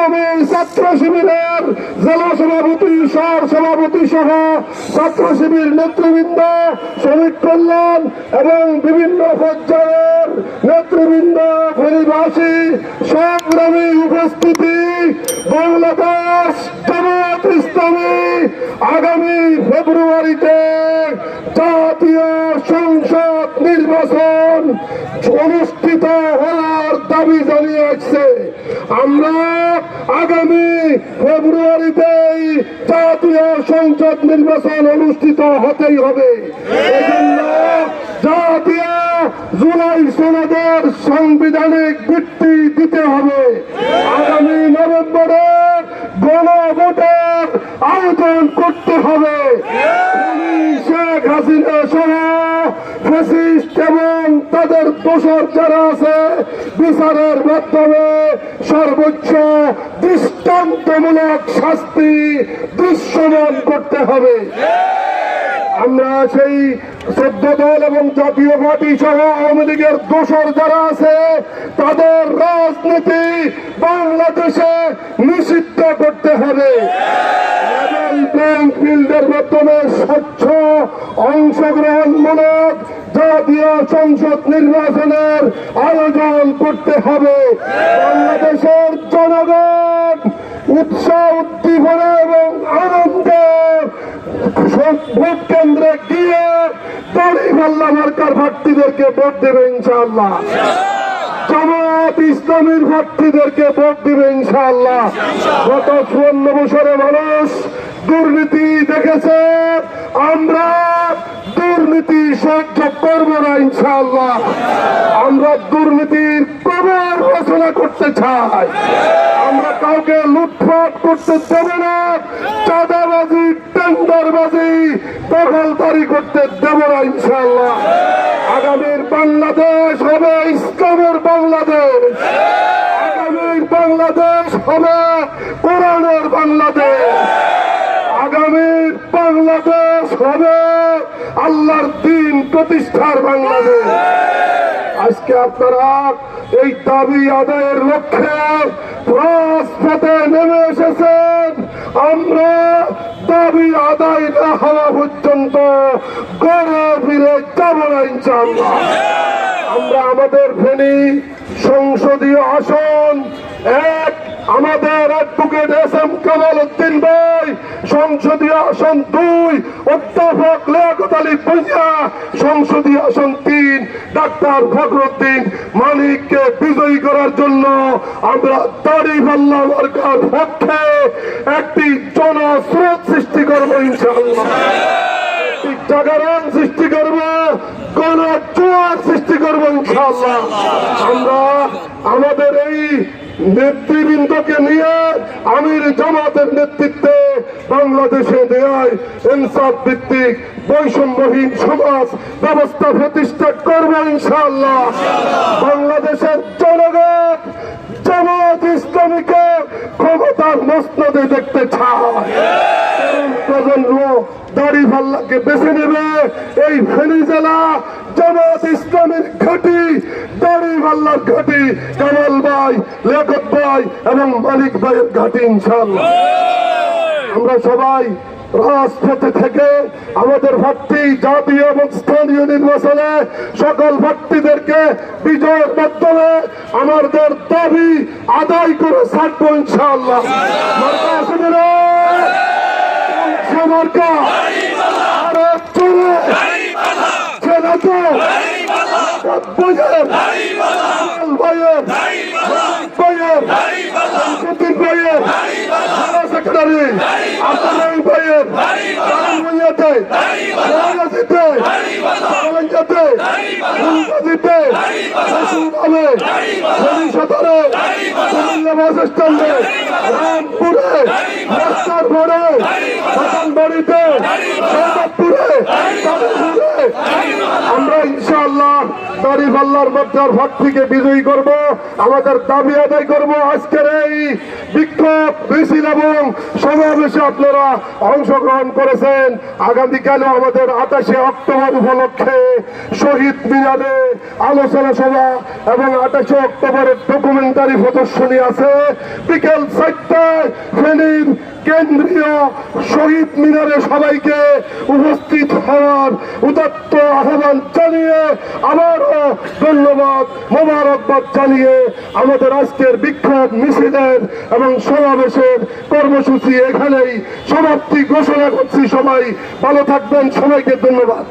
ইসলামী ছাত্র শিবিরের জেলা সভাপতি সর সভাপতি সহ ছাত্র শিবির নেতৃবৃন্দ শ্রমিক কল্যাণ এবং বিভিন্ন পর্যায়ের নেতৃবৃন্দ, ফেরিবাসী, সংগ্রামী উপস্থিতি বাংলাদেশ জামাত ইসলামী আগামী ফেব্রুয়ারিতে জাতীয় সংসদ নির্বাচন অনুষ্ঠিত হওয়ার দাবি জানিয়ে আসছে আমরা আগামী ফেব্রুয়ারিতেই জাতীয় সংসদ নির্বাচন অনুষ্ঠিত হতেই হবে। জাতীয় জুলাই সনদের সাংবিধানিক ভিত্তি দিতে হবে। আগামী নভেম্বরে গণভোটের আয়োজন করতে হবে। শেখ হাসিনা সহ ফ্যাসিস্ট এবং তাদের দোষর যারা আছে, বিচারের মাধ্যমে সর্বোচ্চ দৃষ্টান্তমূলক শাস্তি দৃশ্যমান করতে হবে। আমরা সেই চোদ্দ দল এবং জাতীয় পার্টি সহ আওয়ামী লীগের দোষর যারা আছে, তাদের রাজনীতি বাংলাদেশে নিষিদ্ধ করতে হবে। প্লেইং ফিল্ডের মাধ্যমে স্বচ্ছ অংশগ্রহণমূলক জাতীয় সংসদ নির্বাচনের আয়োজন করতে হবে। বাংলাদেশের জনগণ উৎসাহ, উদ্দীপনা এবং আনন্দে ভোট কেন্দ্রে গিয়ে দড়ি পাল্লা মার্কার প্রার্থীদেরকে ভোট দেবে ইনশাআল্লাহ? জামাত ইসলামীর প্রার্থীদেরকে ভোট দিবে ইনশাআল্লাহ। গত চুয়ান্ন বছরে মানুষ দুর্নীতি দেখেছে। আমরা সহ্য করব না ইনশাআল্লাহ। আমরা দুর্নীতির কবর রচনা করতে চাই। আমরা কাউকে লুটপাট করতে দেব না, চাঁদাবাজি, টেন্ডারবাজি, দখলদারি করতে দেব না ইনশাআল্লাহ। আগামীর বাংলাদেশ হবে ইসলামের বাংলাদেশ। আগামীর বাংলাদেশ হবে কোরআনের বাংলাদেশ আগামীর বাংলাদেশ হবে আল্লাহর দিন প্রতিষ্ঠার বাংলাদেশ। আজকে আপনারা এই দাবি আদায়ের লক্ষ্যে রাজপথে নেমে এসেছেন। আমরা দাবি আদায় না হওয়া পর্যন্ত গড়ে ফিরে যাব না, ইনশাআল্লাহ। আমরা আমাদের ফেনী সংসদীয় আসন এক আমাদের advocate S M Kamal Uddin ভাই। সংসদীয় আসন দুই, অধ্যাপক লিয়াকত আলী ভুইয়া সংসদীয় আসন তিন, ডাক্তার ফখরুদ্দিন মানিককে বিজয়ী করার জন্য আমরা দাড়ি পাল্লা মার্কার পক্ষে। একটি জনস্রোত সৃষ্টি করব ইনশাআল্লাহ। জাগরণ সৃষ্টি করব কোন জোয়ার সৃষ্টি করব ইনশাআল্লাহ। আমরা আমাদের এই নেতৃবৃন্দকে নিয়ে আমির জামাতের নেতৃত্বে বাংলাদেশে দেয় ইনসাফ ভিত্তিক বৈষম্যহীন সমাজ ব্যবস্থা প্রতিষ্ঠা করব ইনশাআল্লাহ। বাংলাদেশের জনগণ জামাত ইসলামীকে ক্ষমতার মসনদে দেখতে চায়। প্রজন্ম দাড়ি পাল্লাকে বেছে নেবে এই ফেনী জেলা জামাত ইসলামের ঘাটি, দাড়ি পাল্লার ঘাটি, কামাল ভাই, লেখক ভাই এবং মালিক ভাইয়ের ঘাটি ইনশাল্লাহ আমরা সবাই রাজপথে থেকে আমাদের প্রার্থী জাতীয় এবং স্থানীয় নির্বাচনে সকল প্রার্থীদেরকে বিজয়ের মাধ্যমে আমাদের দাবি আদায় করে ছাড়বো ইনশাআল্লাহ। মার্কা। বইয়ের বইয়ের বইয়ের সতীন বইয়ের সেক্রেটারি আপনার বইয়ের কারণতে রাজনীতিতে সামাঞ্জতে ফুলবাজিতে সুভাবে বাস স্ট্যান্ডে রামপুরে রাস্তার মোড়ে বাড়িতে কালীপুরে আমরা ইনশাআল্লাহ দাড়ি পাল্লার ভাগ থেকে বিজয়ী করব। আমাদের দাবি আদায় করব আজকের এই বিক্ষোভ মিছিল এবং সমাবেশে আপনারা অংশগ্রহণ করেছেন। আগামীকালও আমাদের আঠাশে অক্টোবর উপলক্ষে শহীদ মিনারে আলোচনা সভা এবং আঠাশে অক্টোবরের ডকুমেন্টারি প্রদর্শনী আছে। বিকেল চারটায় ফেনীর কেন্দ্রীয় শহীদ মিনারে সবাইকে উপস্থিত হওয়ার উদাত্ত আহ্বান জানিয়ে আবারও ধন্যবাদ মোবারকবাদ জানিয়ে আমাদের আজকের বিক্ষোভ মিছিলের এবং সমাবেশের কর্মসূচি এখানেই সমাপ্তি ঘোষণা করছি সবাই। ভালো থাকবেন সবাইকে ধন্যবাদ।